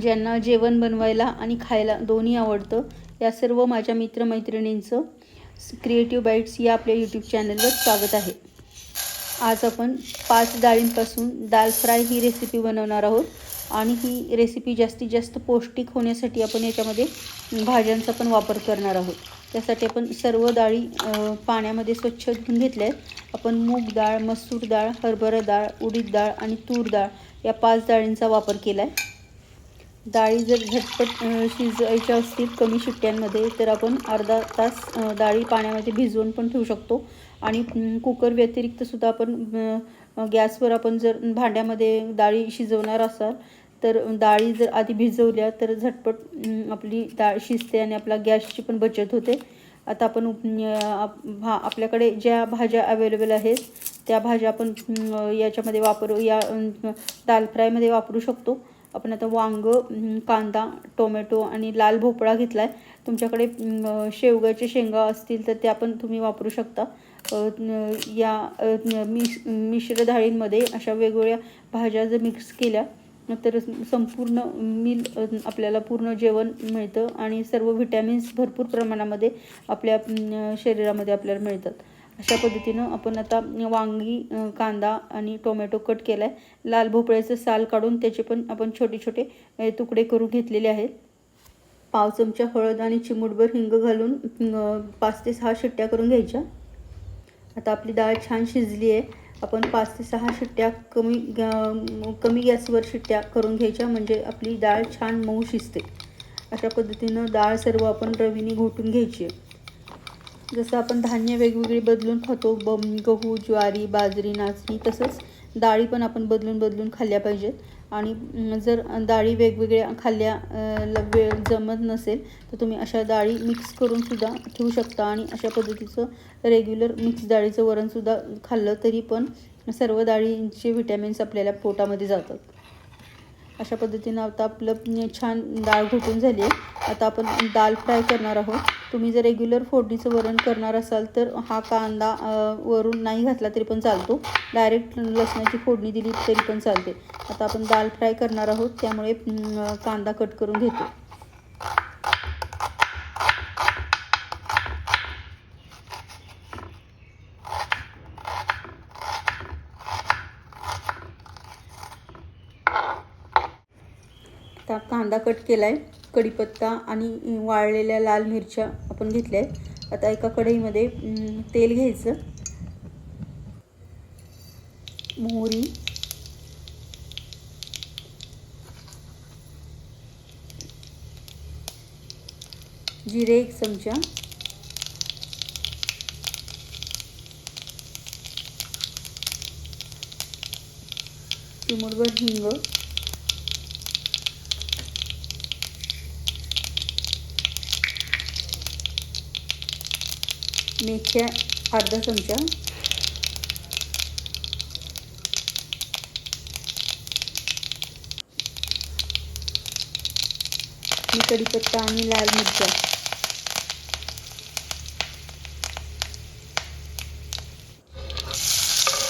ज्यांना जेवण बनवायला आणि खायला दोन्ही आवडतं या सर्व माझ्या मित्रमैत्रिणींचं क्रिएटिव्ह बाईट्स या आपल्या यूट्यूब चॅनलवर स्वागत आहे. आज आपण पाच डाळींपासून दाल फ्राय ही रेसिपी बनवणार आहोत आणि ही रेसिपी जास्तीत जास्त पौष्टिक होण्यासाठी आपण याच्यामध्ये भाज्यांचा पण वापर करणार आहोत. त्यासाठी आपण सर्व डाळी पाण्यामध्ये स्वच्छ धुवून घेतल्या आहेत. आपण मूग डाळ मसूर डाळ हरभरा डाळ उडीद डाळ आणि तूर डाळ या पाच डाळींचा वापर केला आहे डाळी जर झटपट अ, शिजवायच्या असतील कमी शिट्ट्यांमध्ये तर आपण अर्धा तास डाळी पाण्यामध्ये भिजवून पण ठेवू शकतो. आणि अम, कुकर व्यतिरिक्तसुद्धा आपण गॅसवर आपण जर भांड्यामध्ये डाळी शिजवणार असाल तर डाळी जर आधी भिजवल्या तर झटपट आपली डाळ शिजते आणि आपला गॅसची पण बचत होते. आता आपण आप- भा आपल्याकडे ज्या भाज्या अवेलेबल आहेत त्या भाज्या आपण याच्यामध्ये वापरू या दाल फ्रायमध्ये वापरू शकतो. आपण आता वांग कांदा टोमॅटो आणि लाल भोपळा घेतला आहे तुमच्याकडे शेवग्याचे शेंगा असतील तर त्या पण तुम्ही वापरू शकता. या मिश मिश्र डाळींमध्ये अशा वेगवेगळ्या भाज्या जर मिक्स केल्या तर संपूर्ण मील आपल्याला पूर्ण जेवण मिळतं आणि सर्व व्हिटॅमिन्स भरपूर प्रमाणामध्ये आपल्या शरीरामध्ये आपल्याला मिळतात. अशा पद्धतीनं आपण आता वांगी कांदा आणि टोमॅटो कट केला आहे लाल भोपळ्याचं साल काढून त्याचे पण आपण छोटे छोटे तुकडे करून घेतलेले आहेत. पाव चमचा हळद आणि चिमूटभर हिंग घालून पाच ते सहा शिट्ट्या करून घ्यायच्या. आता आपली डाळ छान शिजली आहे. आपण पाच ते सहा शिट्ट्या कमी कमी गॅसवर शिट्ट्या करून घ्यायच्या म्हणजे आपली डाळ छान मऊ शिजते. अशा पद्धतीनं डाळ सर्व आपण रवीने घोटून घ्यायची आहे. जसं आपण धान्य वेगवेगळी बदलून खातो ब गहू ज्वारी बाजरी नाचणी तसंच डाळी पण आपण बदलून बदलून खाल्ल्या पाहिजेत. आणि जर डाळी वेगवेगळ्या खाल्ल्या वेळ जमत नसेल तर तुम्ही अशा डाळी मिक्स करूनसुद्धा ठेवू शकता आणि अशा पद्धतीचं रेग्युलर मिक्स डाळीचं वरणसुद्धा खाल्लं तरी पण सर्व डाळींचे व्हिटॅमिन्स आपल्याला पोटामध्ये जातात. अशा पद्धतीनं आता आपलं छान डाळ घोटून झाली आहे. आता आपण दाल फ्राय करणार आहोत. तुम्ही जर रेग्युलर फोडणीचं वरण करणार असाल तर हा कांदा वरून नाही घातला तरी पण चालतो. डायरेक्ट लसणाची फोडणी दिली तरी पण चालते. आता आपण दाल फ्राय करणार आहोत. त्यामुळे कांदा कट करून घेतो आता कांदा कट केला आहे कढीपत्ता आणि वाळलेल्या लाल मिरच्या आपण घेतल्या आहेत आता एका कढईमध्ये तेल घ्यायचं. मोहरी. जिरे एक चमचा. चिमूटभर हिंग. मेथ्या अर्धा चमचा. आणि कढीपत्ता आणि लाल मिरच्या.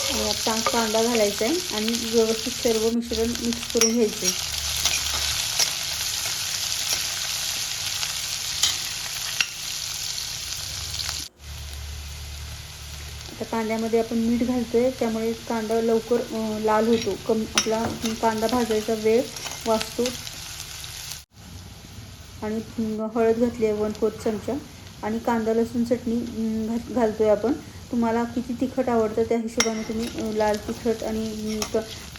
आणि आता कांदा घालायचा आहे आणि व्यवस्थित सर्व मिश्रण मिक्स करून घ्यायचं. आहे त्या कांद्यामध्ये आपण मीठ घालतो आहे त्यामुळे कांदा लवकर लाल होतो. कम आपला कांदा भाजायचा वेळ वाचतो. आणि हळद घातली आहे वन फोर्थ चमचा. आणि कांदा लसूण चटणी घात घालतो आहे आपण. तुम्हाला किती तिखट आवडतं त्या हिशोबाने तुम्ही लाल तिखट आणि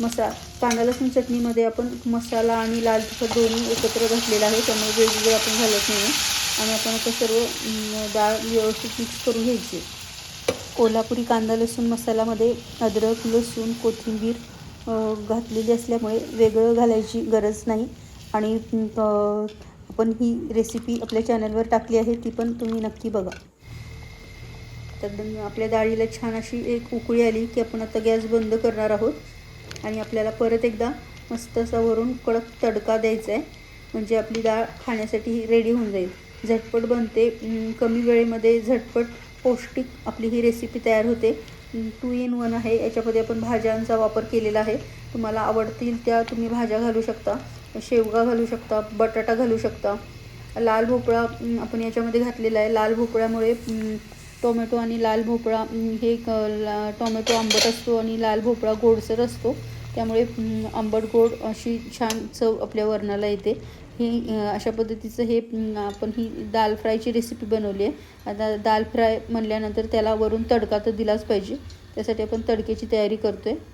मसा कांदा लसूण चटणीमध्ये आपण मसाला आणि लाल तिखट दोन्ही एकत्र घातलेलं आहे. त्यामुळे वेगवेगळे आपण घालत नाही आणि आपण आता सर्व डाळ व्यवस्थित मिक्स करून घ्यायची कोल्हापुरी कांदा लसूण मसाल्यामध्ये अद्रक लसूण कोथिंबीर घातलेली असल्यामुळे वेगळं घालायची गरज नाही. आणि आपण ही रेसिपी आपल्या चॅनलवर टाकली आहे ती पण तुम्ही नक्की बघा. तर आपल्या डाळीला छान अशी एक उकळी आली की आपण आता गॅस बंद करणार आहोत. आणि आपल्याला परत एकदा मस्त असा वरून कडक तडका द्यायचा आहे म्हणजे आपली डाळ खाण्यासाठी रेडी होऊन जाईल. झटपट बनते. कमी वेळेमध्ये झटपट पौष्टिक आपली ही रेसिपी तयार होते. टू इन वन आहे. याच्यामध्ये आपण भाज्यांचा वापर केलेला आहे. तुम्हाला आवडतील त्या तुम्ही भाज्या घालू शकता. शेवगा घालू शकता बटाटा घालू शकता. लाल भोपळा आपण याच्यामध्ये घातलेला आहे. लाल भोपळ्यामुळे टोमॅटो आणि लाल भोपळा हे ला- टोमॅटो आंबट असतो आणि लाल भोपळा गोडसर असतो. त्यामुळे आंबट गोड अशी छान चव आपल्या वरणाला येते. ही अशा पद्धतीचं हे आपण ही दाल फ्रायची रेसिपी बनवली आहे. आता दाल फ्राय म्हणल्यानंतर त्याला वरून तडका तर दिलाच पाहिजे. त्यासाठी आपण तडक्याची तयारी करतो आहे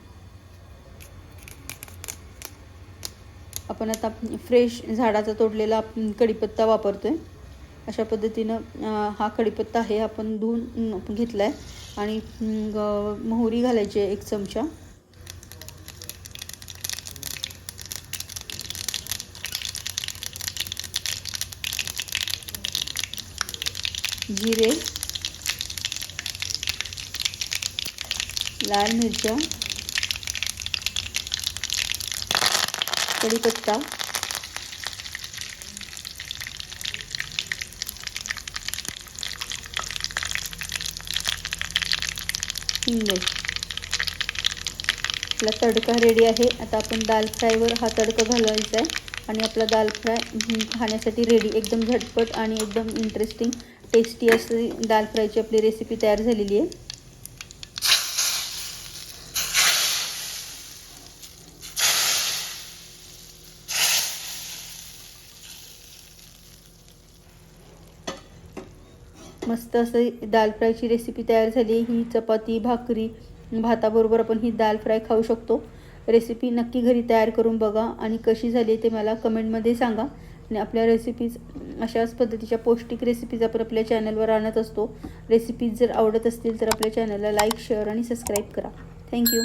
आपण आता फ्रेश झाडाचा तोडलेला अं, कढीपत्ता वापरतो आहे अशा पद्धतीनं हा कढीपत्ता आहे आपण धुवून घेतला आहे आणि मोहरी घालायची आहे एक चमचा. जिरे लाल मिरच्या कढीपत्ता हिंग. आपला तडका रेडी आहे. आता आपण दाल फ्रायवर हा तडका घालायचा आहे. आणि आपला दाल फ्राय खाण्यासाठी रेडी एकदम झटपट आणि एकदम इंटरेस्टिंग टेस्टी अशी दाल फ्रायची आपली रेसिपी तयार झालेली आहे. मस्त असं दाल फ्रायची रेसिपी तयार झाली आहे. ही चपाती भाकरी भाताबरोबर आपण ही दाल फ्राय खाऊ शकतो. रेसिपी नक्की घरी तयार करून बघा आणि कशी झाली ते मला कमेंटमध्ये सांगा. आणि आपल्या रेसिपीज अशाच पद्धतीच्या पौष्टिक रेसिपीज आपण आपल्या चॅनलवर आणत असतो. रेसिपीज जर आवडत असतील तर आपल्या चॅनलला लाईक शेअर आणि सबस्क्राईब करा. Thank you